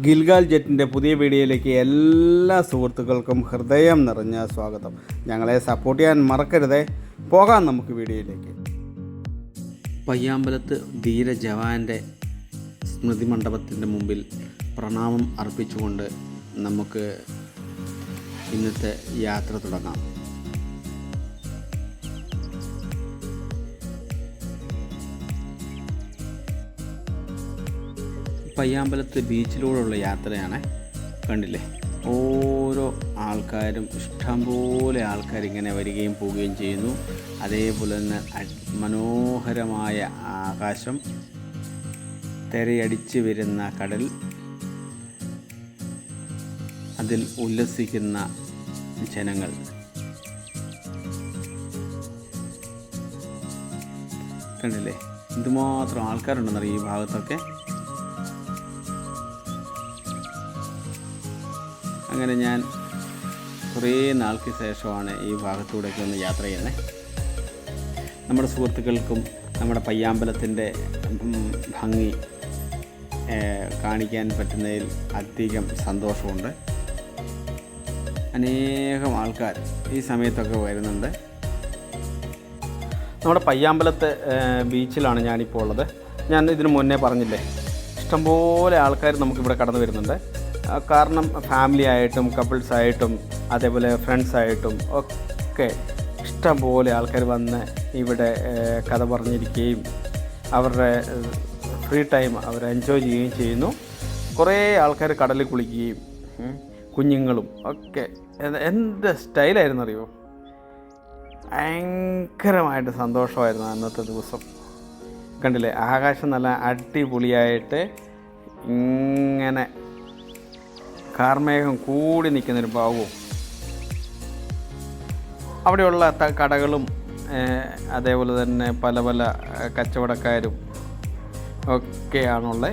ഗിൽഗാൽ ജെറ്റിന്റെ പുതിയ വീഡിയോയിലേക്ക് എല്ലാ സുഹൃത്തുക്കൾക്കും ഹൃദയം നിറഞ്ഞ സ്വാഗതം. ഞങ്ങളെ സപ്പോർട്ട് ചെയ്യാൻ മറക്കരുതേ. പോകാം നമുക്ക് വീഡിയോയിലേക്ക്. പയ്യാമ്പലത്ത് ധീര ജവാന്റെ സ്മൃതി മണ്ഡപത്തിന്റെ മുമ്പിൽ പ്രണാമം അർപ്പിച്ചുകൊണ്ട് നമുക്ക് ഇന്നത്തെ യാത്ര തുടങ്ങാം. പയ്യാമ്പലത്ത് ബീച്ചിലൂടെയുള്ള യാത്രയാണ് കണ്ടില്ലേ? ഓരോ ആൾക്കാരും ഇഷ്ടംപോലെ ആൾക്കാർ ഇങ്ങനെ വരികയും പോവുകയും ചെയ്യുന്നു. അതേപോലെ തന്നെ മനോഹരമായ ആകാശം തിരയടിച്ച് വരുന്ന കടൽ അതിൽ ഉല്ലസിക്കുന്ന ജനങ്ങൾ. കണ്ടില്ലേ? എന്തുമാത്രം ആൾക്കാരുണ്ടെന്നറിയാം ഈ ഭാഗത്തൊക്കെ? അങ്ങനെ ഞാൻ കുറേ നാൾക്ക് ശേഷമാണ് ഈ ഭാഗത്തൂടെയൊക്കെ ഒന്ന് യാത്ര ചെയ്യുന്നത് നമ്മുടെ സുഹൃത്തുക്കൾക്കും നമ്മുടെ പയ്യാമ്പലത്തിന്റെ ഭംഗി കാണിക്കാൻ പറ്റുന്നതിൽ അധികം സന്തോഷമുണ്ട്. അനേകം ആൾക്കാർ ഈ സമയത്തൊക്കെ വരുന്നുണ്ട്. നമ്മുടെ പയ്യാമ്പലത്തെ ബീച്ചിലാണ് ഞാനിപ്പോൾ ഉള്ളത്. ഞാൻ ഇതിനു മുന്നേ പറഞ്ഞില്ലേ ഇഷ്ടംപോലെ ആൾക്കാർ നമുക്കിവിടെ കടന്നു വരുന്നുണ്ട്. കാരണം ഫാമിലി ആയിട്ടും കപ്പിൾസ് ആയിട്ടും അതേപോലെ ഫ്രണ്ട്സ് ആയിട്ടും ഒക്കെ ഇഷ്ടംപോലെ ആൾക്കാർ വന്ന് ഇവിടെ കഥ പറഞ്ഞിരിക്കുകയും അവരുടെ ഫ്രീ ടൈം അവർ എൻജോയ് ചെയ്യുകയും ചെയ്യുന്നു. കുറേ ആൾക്കാർ കടലിൽ കുളിക്കുകയും കുഞ്ഞുങ്ങളും ഒക്കെ. എന്റെ സ്റ്റൈലായിരുന്നു അറിയോ ഭയങ്കരമായിട്ട് സന്തോഷമായിരുന്നു അന്നത്തെ ദിവസം. കണ്ടില്ലേ? ആകാശം നല്ല അടിപൊളിയായിട്ട് ഇങ്ങനെ കാർമേഘം കൂടി നിൽക്കുന്നൊരു ഭാവവും. അവിടെയുള്ള കടകളും അതേപോലെ തന്നെ പല പല കച്ചവടക്കാരും ഒക്കെയാണുള്ളത്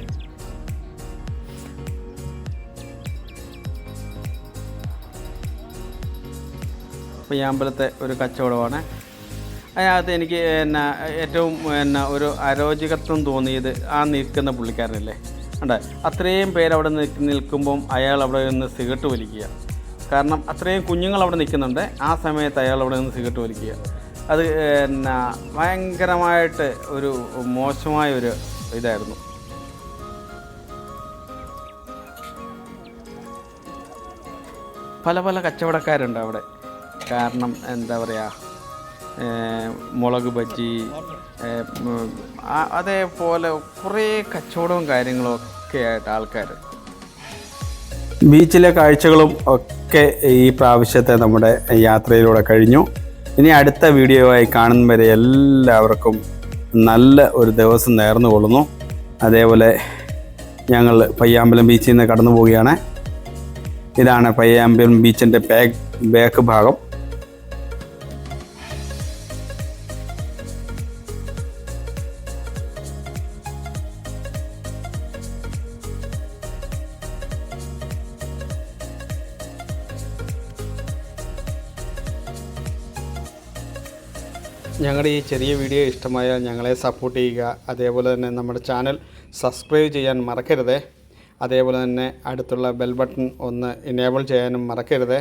അപ്പോൾ ഈ അമ്പലത്തെ ഒരു കച്ചവടമാണ്. അതിനകത്ത് എനിക്ക് എന്നാ ഏറ്റവും എന്നാ ഒരു അരോചകത്വം തോന്നിയത് ആ നിൽക്കുന്ന പുള്ളിക്കാരനല്ലേ? ഉണ്ട് അത്രയും പേര് അവിടെ നിൽക്ക് നിൽക്കുമ്പം അയാൾ അവിടെ നിന്ന് സിഗരറ്റ് വലിക്കുക. കാരണം അത്രയും കുഞ്ഞുങ്ങൾ അവിടെ നിൽക്കുന്നുണ്ട് ആ സമയത്ത് അയാൾ അവിടെ നിന്ന് സിഗരറ്റ് വലിക്കുക. അത് എന്നാ ഭയങ്കരമായിട്ട് ഒരു മോശമായ ഒരു ഇതായിരുന്നു. പല പല കച്ചവടക്കാരുണ്ട് അവിടെ. കാരണം എന്താ പറയുക മുളക് ബജ്ജി അതേപോലെ കുറേ കച്ചവടവും കാര്യങ്ങളും ഒക്കെ ആയിട്ട് ആൾക്കാർ ബീച്ചിലെ കാഴ്ചകളും ഒക്കെ ഈ പ്രാവശ്യത്തെ നമ്മുടെ യാത്രയിലൂടെ കഴിഞ്ഞു. ഇനി അടുത്ത വീഡിയോ ആയി കാണുന്ന വരെ എല്ലാവർക്കും നല്ല ഒരു ദിവസം നേർന്നു കൊള്ളുന്നു അതേപോലെ ഞങ്ങൾ പയ്യാമ്പലം ബീച്ചിൽ നിന്ന് കടന്നു പോവുകയാണ് ഇതാണ് പയ്യാമ്പലം ബീച്ചിന്റെ ബാക്ക് ഭാഗം. ഞങ്ങളുടെ ഈ ചെറിയ വീഡിയോ ഇഷ്ടമായാൽ ഞങ്ങളെ സപ്പോർട്ട് ചെയ്യുക. അതേപോലെ തന്നെ നമ്മുടെ ചാനൽ സബ്സ്ക്രൈബ് ചെയ്യാൻ മറക്കരുതേ. അതേപോലെ തന്നെ അടുത്തുള്ള ബെൽ ബട്ടൺ ഒന്ന് ഇനേബിൾ ചെയ്യാനും മറക്കരുതേ.